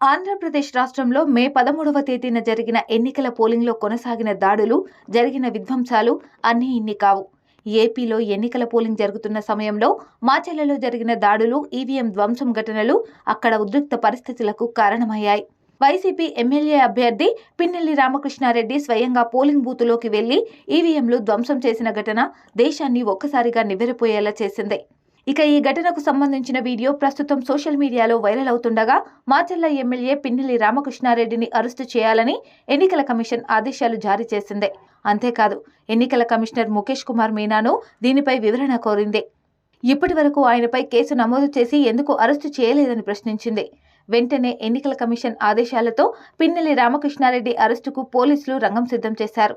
ఆంధ్రప్రదేశ్ రాష్ట్రంలో మే పదమూడవ తేదీన జరిగిన ఎన్నికల పోలింగ్లో కొనసాగిన దాడులు జరిగిన విధ్వంసాలు అన్నీ ఇన్ని కావు. ఏపీలో ఎన్నికల పోలింగ్ జరుగుతున్న సమయంలో మాచెల్లలో జరిగిన దాడులు ఈవీఎం ధ్వంసం ఘటనలు అక్కడ ఉద్రిక్త పరిస్థితులకు కారణమయ్యాయి. వైసీపీ ఎమ్మెల్యే అభ్యర్థి పిన్నెల్లి రామకృష్ణారెడ్డి స్వయంగా పోలింగ్ బూతులోకి వెళ్ళి ఈవీఎంలు ధ్వంసం చేసిన ఘటన దేశాన్ని ఒక్కసారిగా నివ్వెరపోయేలా చేసింది. ఇక ఈ ఘటనకు సంబంధించిన వీడియో ప్రస్తుతం సోషల్ మీడియాలో వైరల్ అవుతుండగా మాచర్ల ఎమ్మెల్యే పిన్నెల్లి రామకృష్ణారెడ్డిని అరెస్టు చేయాలని ఎన్నికల కమిషన్ ఆదేశాలు జారీ చేసింది. అంతేకాదు ఎన్నికల కమిషనర్ ముఖేష్ కుమార్ మీనాను దీనిపై వివరణ కోరింది. ఇప్పటి వరకు ఆయనపై కేసు నమోదు చేసి ఎందుకు అరెస్టు చేయలేదని ప్రశ్నించింది. వెంటనే ఎన్నికల కమిషన్ ఆదేశాలతో పిన్నెల్లి రామకృష్ణారెడ్డి అరెస్టుకు పోలీసులు రంగం సిద్ధం చేశారు.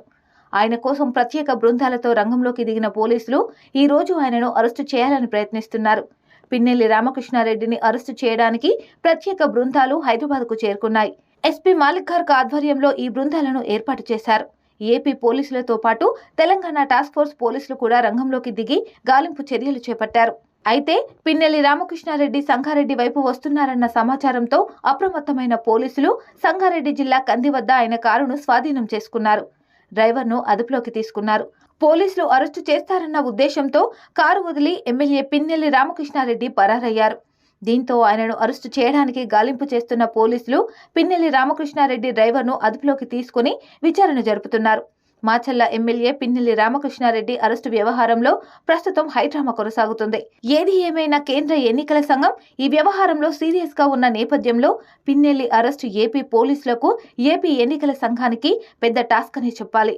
ఆయన కోసం ప్రత్యేక బృందాలతో రంగంలోకి దిగిన పోలీసులు ఈ రోజు ఆయనను అరెస్టు చేయాలని ప్రయత్నిస్తున్నారు. పిన్నెల్లి రామకృష్ణారెడ్డిని అరెస్టు చేయడానికి ప్రత్యేక బృందాలు హైదరాబాద్కు చేరుకున్నాయి. ఎస్పీ మాలిక్ గార్గ్ ఆధ్వర్యంలో ఈ బృందాలను ఏర్పాటు చేశారు. ఏపీ పోలీసులతో పాటు తెలంగాణ టాస్క్ ఫోర్స్ పోలీసులు కూడా రంగంలోకి దిగి గాలింపు చర్యలు చేపట్టారు. అయితే పిన్నెల్లి రామకృష్ణారెడ్డి సంగారెడ్డి వైపు వస్తున్నారన్న సమాచారంతో అప్రమత్తమైన పోలీసులు సంగారెడ్డి జిల్లా కంది వద్ద ఆయన కారును స్వాధీనం చేసుకున్నారు. డ్రైవర్ను అదుపులోకి తీసుకున్నారు. పోలీసులు అరెస్టు చేస్తారన్న ఉద్దేశంతో కారు వదిలి ఎమ్మెల్యే పిన్నెల్లి రామకృష్ణారెడ్డి పరారయ్యారు. దీంతో ఆయనను అరెస్టు చేయడానికి గాలింపు చేస్తున్న పోలీసులు పిన్నెల్లి రామకృష్ణారెడ్డి డ్రైవర్ను అదుపులోకి తీసుకుని విచారణ జరుపుతున్నారు. మాచల్ల ఎమ్మెల్యే పిన్నెల్లి రామకృష్ణారెడ్డి అరెస్టు వ్యవహారంలో ప్రస్తుతం హైడ్రామా కొనసాగుతుంది. ఏది ఏమైనా కేంద్ర ఎన్నికల సంఘం ఈ వ్యవహారంలో సీరియస్గా ఉన్న నేపథ్యంలో పిన్నెల్లి అరెస్టు ఏపీ పోలీసులకు ఏపీ ఎన్నికల సంఘానికి పెద్ద టాస్క్ అనే చెప్పాలి.